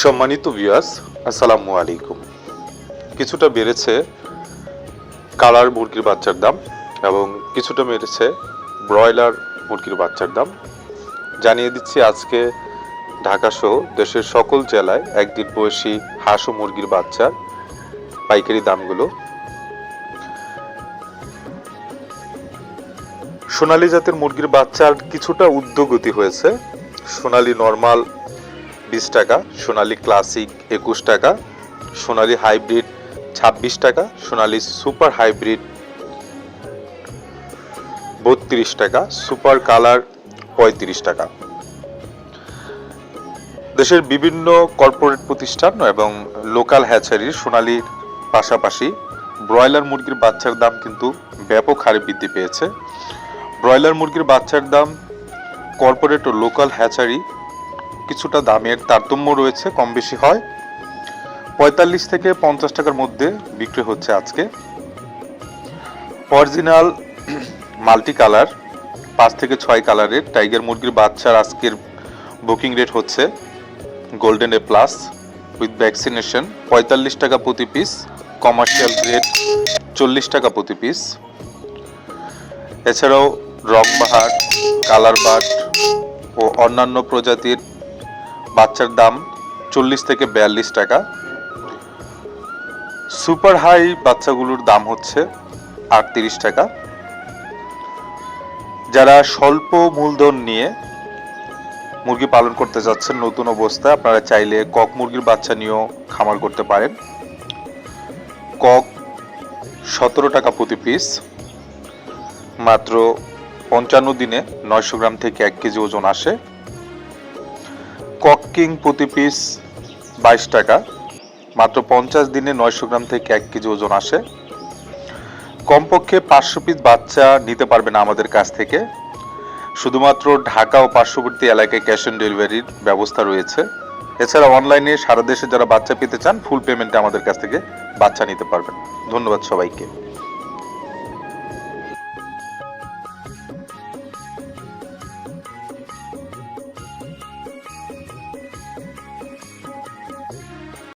সম্মানিত ভিউয়ার্স আসসালামু আলাইকুম। কিছুটা বেড়েছে কালার মুরগির বাচ্চার দাম এবং কিছুটা বেড়েছে ব্রয়লার মুরগির বাচ্চার দাম। জানিয়ে দিচ্ছি আজকে ঢাকা সহ দেশের সকল জেলায় একদিন বয়সী হাঁস ও মুরগির বাচ্চার পাইকারি দামগুলো। সোনালী জাতের মুরগির বাচ্চার কিছুটা উদ্যোগতি হয়েছে। সোনালী নর্মাল বিশ টাকা, সোনালী ক্লাসিক একুশ টাকা, সোনালী হাইব্রিড ছাব্বিশ টাকা, সোনালি সুপার হাইব্রিড বত্রিশ টাকা, সুপার কালার পঁয়ত্রিশ টাকা। দেশের বিভিন্ন কর্পোরেট প্রতিষ্ঠান এবং লোকাল হ্যাচারির সোনালির পাশাপাশি ব্রয়লার মুরগির বাচ্চার দাম কিন্তু ব্যাপক হারে বৃদ্ধি পেয়েছে। ব্রয়লার মুরগির বাচ্চার দাম কর্পোরেট ও লোকাল হ্যাচারি কিছুটা দামের তারতম্য রয়েছে কম বেশি হয়। পঁয়তাল্লিশ থেকে পঞ্চাশ টাকার মধ্যে বিক্রি হচ্ছে আজকে। অরিজিনাল মাল্টি কালার, পাঁচ থেকে ছয় কালারের। টাইগার মুরগির বাচ্চার আজকের বুকিং রেট হচ্ছে golden A plus with vaccination. পঁয়তাল্লিশ টাকা প্রতি পিস, কমার্শিয়াল গ্রেড চল্লিশ টাকা প্রতি পিস। এছাড়াও রংবাহার কালার বাট ও অন্যান্য প্রজাতির বাচ্চার দাম চল্লিশ থেকে বিয়াল্লিশ টাকা। সুপার হাই বাচ্চাগুলোর দাম হচ্ছে আটত্রিশ টাকা। যারা স্বল্প মূলধন নিয়ে মুরগি পালন করতে যাচ্ছেন নতুন অবস্থায়, আপনারা চাইলে কক মুরগির বাচ্চা নিয়েও খামার করতে পারেন। কক সতেরো টাকা প্রতি পিস মাত্র পঞ্চান্ন দিনে নয়শো গ্রাম থেকে এক কেজি ওজন আসে। কক প্রতি পিস বাইশ টাকা। মাত্র পঞ্চাশ দিনে নয়শো গ্রাম থেকে এক কেজি ওজন আসে। কমপক্ষে পাঁচশো পিস বাচ্চা নিতে পারবে না আমাদের কাছ থেকে। শুধুমাত্র ঢাকা ও পার্শ্ববর্তী এলাকায় ক্যাশ অন ডেলিভারির ব্যবস্থা রয়েছে। এছাড়া অনলাইনে সারা দেশে যারা বাচ্চা পেতে চান ফুল পেমেন্টে আমাদের কাছ থেকে বাচ্চা নিতে পারবেন। ধন্যবাদ সবাইকে।